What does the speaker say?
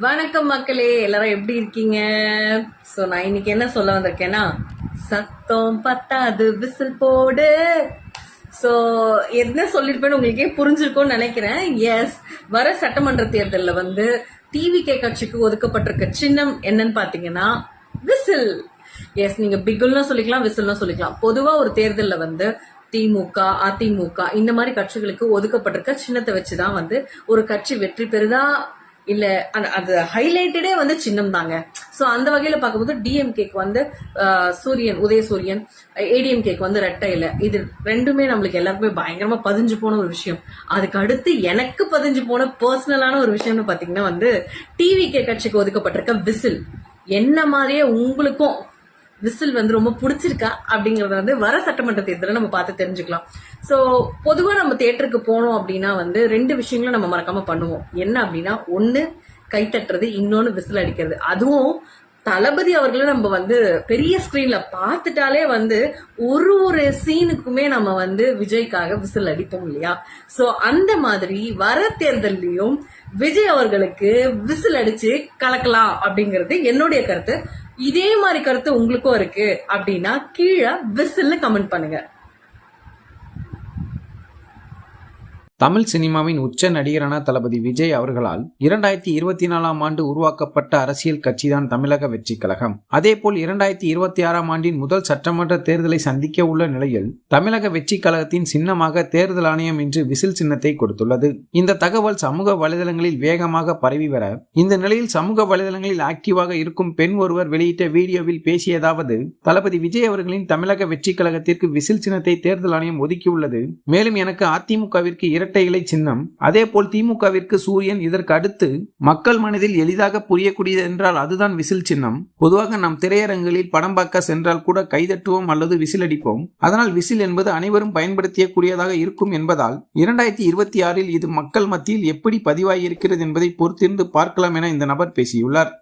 வணக்கம் மக்களே எல்லாரும் எப்படி இருக்கீங்க? ஸோ நான் இன்னைக்கு என்ன சொல்ல வந்திருக்கேன்னா சத்தம் பத்தாது விசில் போடு. ஸோ என்ன சொல்லியிருப்பேன்னு உங்களுக்கே புரிஞ்சிருக்கும்னு நினைக்கிறேன். எஸ் வர சட்டமன்ற தேர்தலில் வந்து டிவிகே கட்சிக்கு ஒதுக்கப்பட்டிருக்க சின்னம் என்னன்னு பார்த்தீங்கன்னா விசில். எஸ் நீங்க பிகுல்னு சொல்லிக்கலாம் விசில்னு சொல்லிக்கலாம். பொதுவா ஒரு தேர்தலில் வந்து திமுக அதிமுக இந்த மாதிரி கட்சிகளுக்கு ஒதுக்கப்பட்டிருக்க சின்னத்தை வச்சுதான் வந்து ஒரு கட்சி வெற்றி பெறுதா இல்ல அந்த- அது ஹைலைட்டடே வந்து சின்னம் தாங்க சோ அந்த வகையில பார்க்கும்போது டிஎம்கேக்கு வந்து சூரியன் உதயசூரியன் ஏடிஎம்கேக்கு வந்து ரெட்டை இல்லை இது ரெண்டுமே நம்மளுக்கு எல்லாருக்குமே பயங்கரமா பதிஞ்சு போன ஒரு விஷயம். அதுக்கு அடுத்து எனக்கு பதிஞ்சு போன பர்சனலான ஒரு விஷயம்னு பாத்தீங்கன்னா வந்து டிவி கே கட்சிக்கு ஒதுக்கப்பட்டிருக்க விசில். என்ன மாதிரியே உங்களுக்கும் விசில் வந்து ரொம்ப பிடிச்சிருக்கா அப்படிங்கறத வந்து வர சட்டமன்ற தேர்தலில் நம்ம பார்த்து தெரிஞ்சுக்கலாம். ஸோ பொதுவாக நம்ம தேட்டருக்கு போனோம் அப்படின்னா வந்து ரெண்டு விஷயங்களும் நம்ம மறக்காம பண்ணுவோம். என்ன அப்படின்னா ஒன்று கை தட்டுறது இன்னொன்று விசில் அடிக்கிறது. அதுவும் தளபதி அவர்களை நம்ம வந்து பெரிய ஸ்கிரீன்ல பார்த்துட்டாலே வந்து ஒரு ஒரு சீனுக்குமே நம்ம வந்து விஜய்க்காக விசில் அடிப்போம் இல்லையா? சோ அந்த மாதிரி வர தேர்தல்லையும் விஜய் அவர்களுக்கு விசில் அடிச்சு கலக்கலாம் அப்படிங்கிறது என்னுடைய கருத்து. இதே மாதிரி கருத்து உங்களுக்கும் இருக்கு அப்படின்னா கீழே விசில்னு கமெண்ட் பண்ணுங்க. தமிழ் சினிமாவின் உச்ச நடிகரான தளபதி விஜய் அவர்களால் இரண்டாயிரத்தி இருபத்தி நாலாம் ஆண்டு உருவாக்கப்பட்ட அரசியல் கட்சிதான் தமிழக வெற்றி கழகம். அதேபோல் இரண்டாயிரத்தி இருபத்தி ஆறாம் ஆண்டின் முதல் சட்டமன்ற தேர்தலை சந்திக்க உள்ள நிலையில் தமிழக வெற்றி கழகத்தின் சின்னமாக தேர்தல் ஆணையம் இன்று விசில் சின்னத்தை கொடுத்துள்ளது. இந்த தகவல் சமூக வலைதளங்களில் வேகமாக பரவி வர இந்த நிலையில் சமூக வலைதளங்களில் ஆக்டிவாக இருக்கும் பெண் ஒருவர் வெளியிட்ட வீடியோவில் பேசியதாவது தளபதி விஜய் அவர்களின் தமிழக வெற்றி கழகத்திற்கு விசில் சின்னத்தை தேர்தல் ஆணையம் ஒதுக்கியுள்ளது. மேலும் எனக்கு அதிமுகவிற்கு இரட்டை இலை சின்னம். அதேபோல் திமுகவிற்கு சூரியன் இதற்கு அடுத்து மக்கள் மனதில் எளிதாக புரியக்கூடியது என்றால் அதுதான் விசில் சின்னம். பொதுவாக நாம் திரையரங்குகளில் படம் பார்க்க சென்றால் கூட கைதட்டுவோம் அல்லது விசில் அடிப்போம். அதனால் விசில் என்பது அனைவரும் பயன்படுத்தியக்கூடியதாக இருக்கும் என்பதால் இரண்டாயிரத்தி இருபத்தி ஆறில் இது மக்கள் மத்தியில் எப்படி பதிவாகியிருக்கிறது என்பதை பொறுத்திருந்து பார்க்கலாம் என இந்த நபர் பேசியுள்ளார்.